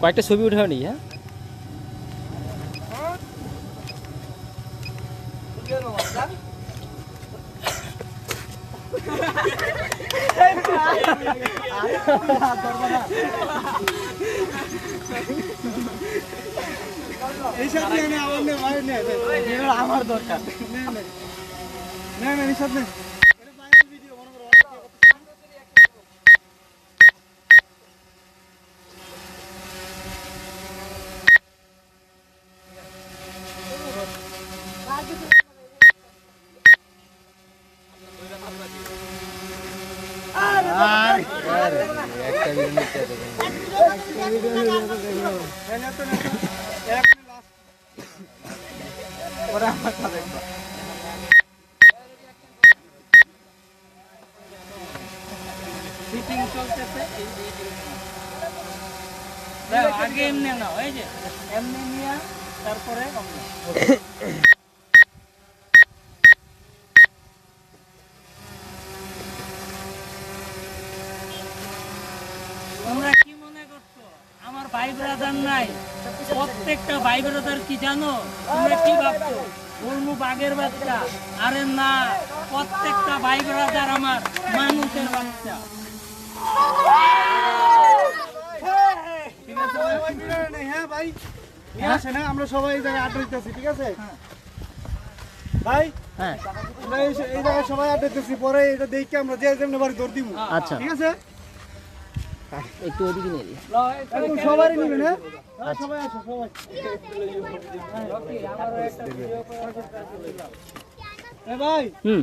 কয়েকটা ছবি উঠে নি হ্যাঁ আমার দরকার নে এইসব নে এটা viral video, মনে করো, অনেক কেউ করতেছে। একটা ভিডিও নিতে হবে। এই নে তো, নে তো। এক নে last। ওরা আমার সাথে একবার। শুটিং চলতেছে দেখো, তোমরা কি মনে করছ? আমার ভাই ব্রাদার নাই। প্রত্যেকটা ভাই ব্রাদার কি জানো? তোমরা কি ভাবছ? বলমু বাঘের বাচ্চা। আরে না, প্রত্যেকটা ভাই ব্রাদার আমার মানুষের বাচ্চা। আমরা সবাই এই জায়গায় আড্ডা দিতেছি ঠিক আছে ভাই হ্যাঁ এই জায়গায় সবাই আড্ডা দিতেছি পরে এটা দেখে আমরা যে যেমনি বাড়ি দৌড় দিব আচ্ছা। ঠিক আছে একটু ওদিকে নিয়ে একদম সবারই নিবেন হ্যাঁ হ্যাঁ, সবাই আসো সবাই ভাই হুম।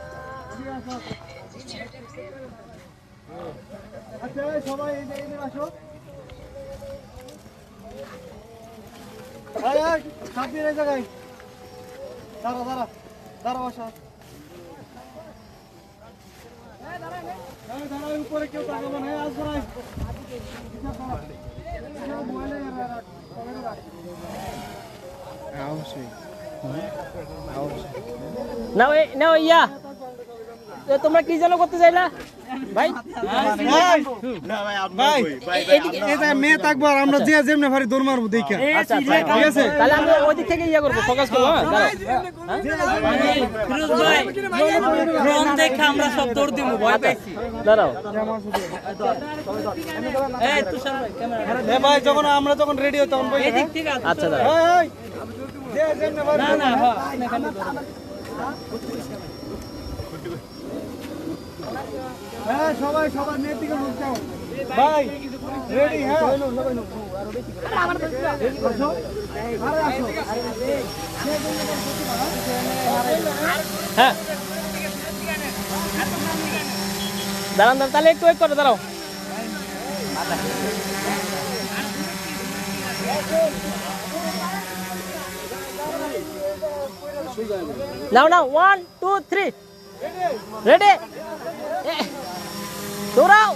আচ্ছা সবাই আসো এই জায়গায় দাঁড়া দাঁড়া দাঁড়া বসা এই দাঁড়া এই উপরে কেউ তাকাবো না রাখ পকেটে রাখ নাও এই নাও ইয়া তো তোমরা কি যেন করতে চাইলা? ভাই? মেয়ে থাকব আর আমরা যে যেমনি ভারি দৌড় মারবো দেখে। আচ্ছা আচ্ছা। ঠিক আছে? তাহলে আমি ওই দিক থেকে ইয়া করব ফোকাস করব হ্যাঁ দাঁড়াও। ফিরোজ ভাই ড্রোন দেখে আমরা সব দৌড় দিব ভয় পাইছি দাঁড়াও ভাই ক্যামেরা এ ভাই যখন আমরা যখন রেডি হই তখন। আচ্ছা দাঁড়াও। এই, এই, যে যেমনি ভারি না না মারবো। হ্যাঁ, হ্যাঁ সবাই সবার মেয়ের দিকে লোক যাও ভাই রেডি হ্যাঁ? আসো। আরে আসো। হ্যাঁ। দাঁড়ান দাঁড়ান তাহলে একটু ওয়েট করো দাঁড়াও। নাও নাও ওয়ান টু থ্রি রেডি দৌড়াও।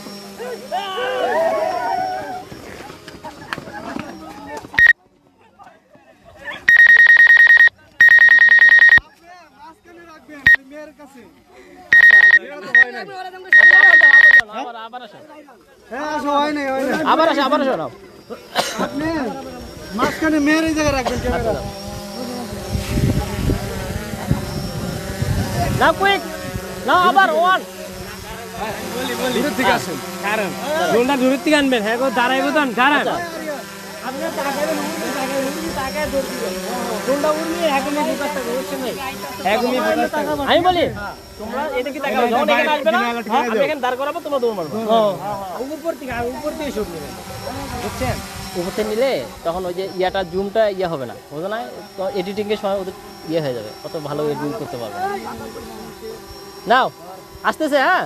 কাছে আবার আসো হ্যাঁ হয় হয় আবার আসো আপনি মাঝখানে মেয়ের এই জায়গায় রাখবেন ক্যামেরা নাও কুইক নাও আবার ওয়ান ঠিক আছে কারণ দোলটা দূরের থেকে আনবেন। হ্যাঁ গো দাঁড়াইবো তো দাঁড়ান। আমি বলি তোমরা এদিকে তাকাও যখন এখানে আসবে না আমি এখানে দাঁড় করাবো তোমরা দৌড় মারবো। উপর থেকে উপর থেকে শুট নেবে বুঝছেন? উপর নিলে তখন ওই যে ইয়াটা জুমটা ইয়ে হবে না। বুঝো না? এডিটিং এর সময় ওদের ইয়ে হয়ে যাবে। অত ভালো এডিটিং করতে পারবে না। নাও আসতেছে হ্যাঁ?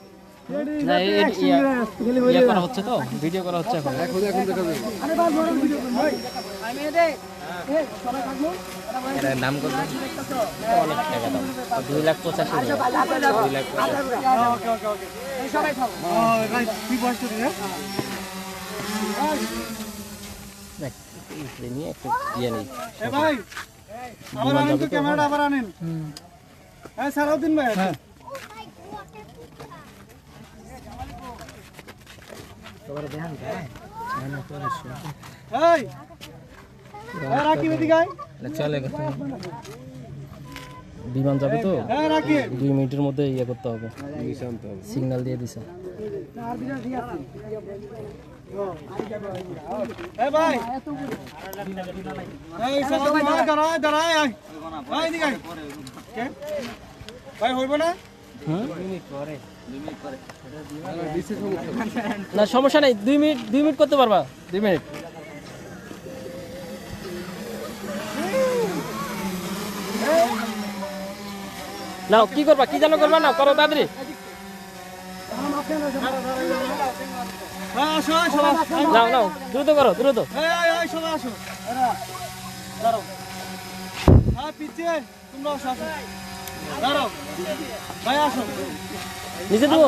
না ইয়ে করা হচ্ছে তো? ভিডিও করা হচ্ছে এখন। এটার নাম কত অনেক টাকা দাম দুই লাখ পঁচাশি হাজার। দুই লাখ পঁচাশি। কি বয়স তোর রে? দেখ, নিয়ে একটু ইয়ে নেই এ ভাই আবার আনেন তো ক্যামেরাটা আবার আনেন। হ্যাঁ সারাউদ্দিন ভাই হ্যাঁ। এই রাকিব এদিকে আয়। চলে বিমান যাবে তো? হ্যাঁ দুই মিনিটের মধ্যে ইয়ে করতে হবে। সিগন্যাল দিয়ে দিছে। ভাই। ভাই দাঁড়ায় না সমস্যা নেই। দুই মিনিট দুই মিনিট করতে পারবা। দুই মিনিট। নাও কি করবা? কি জানো করবা? না করো তাড়াতাড়ি। নাও নাও দ্রুত করো দ্রুত। আসো। হ্যাঁ, তোমরা আসো, নিচে দেবো।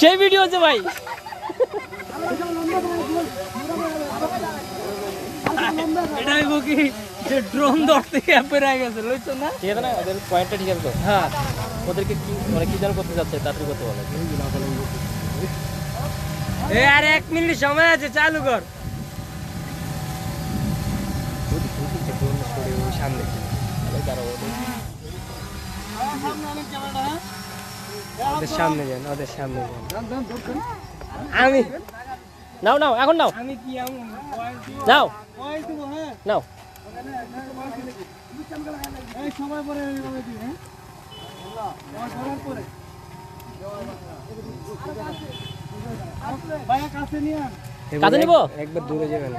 সেই ভিডিও হচ্ছে ভাই। কি? যে ড্রোন ধরতে পেরে গেছে লইছো না? ঠিক আছে না? ওদের পয়েন্টটা ঠিক আছে তো? হ্যাঁ। ওদেরকে কি কি যেন করতে যাচ্ছে তাড়াতাড়ি করতে বলে। এ আর এক মিনিট সময় আছে চালু কর। হ্যাঁ, সামনে আনেন ক্যামেরাটা, হ্যাঁ? ওদের সামনে যান ওদের সামনে যান আমি নাও নাও এখন নাও আমি কি এমন নাও ওই তো, হ্যাঁ। নাও এই, সবাই পরে এইভাবে দিই, হ্যাঁ? সবাই সবার পরে। ভাইয়া, কাছে নিয়ে আন। কাজে নিবো একবার দূরে যাবেন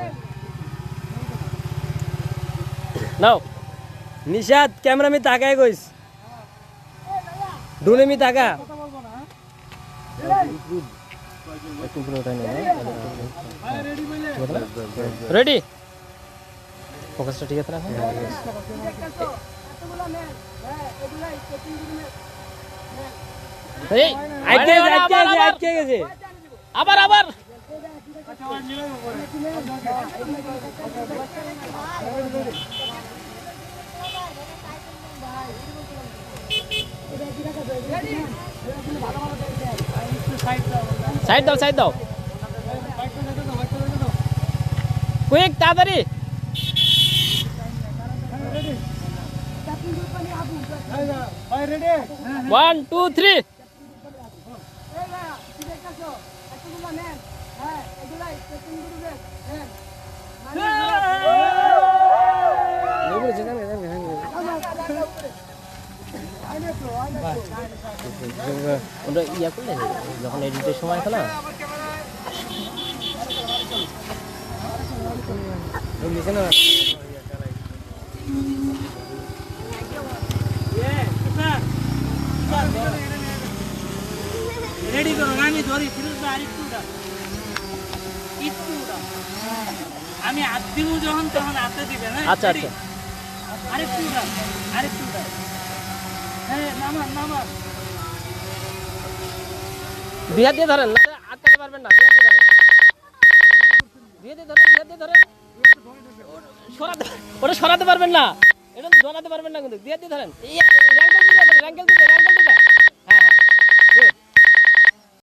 নাও নিশাদ ক্যামেরা মি তাকায় কইস। ডুনে মি তাকা? রেডি ফোকাসটা ঠিক আছে না আবার, আবার, গেছে আবার, আটকে গেছে আবার আবার সাইড দাও সাইড দাও। কুইক তাড়াতাড়ি। ওয়ান টু থ্রি ওটা ইয়া করলে যখন এডিটের সময় আছে না। রেডি করো আমি দিব যখন তখন হাতে দিবে না আচ্ছা আচ্ছা। আরেকটু উঠাও, আরেকটু হ্যাঁ নামান নামান। হাত দিয়ে ধরেন আটকাতে পারবেন না দিয়ে ধরেন। দিয়ে ধরেন সরাতে ওটা সরাতে পারবেন না, এটা জড়াতে পারবেন না কিন্তু দিয়ে দিয়ে ধরেন। দিতে দিতে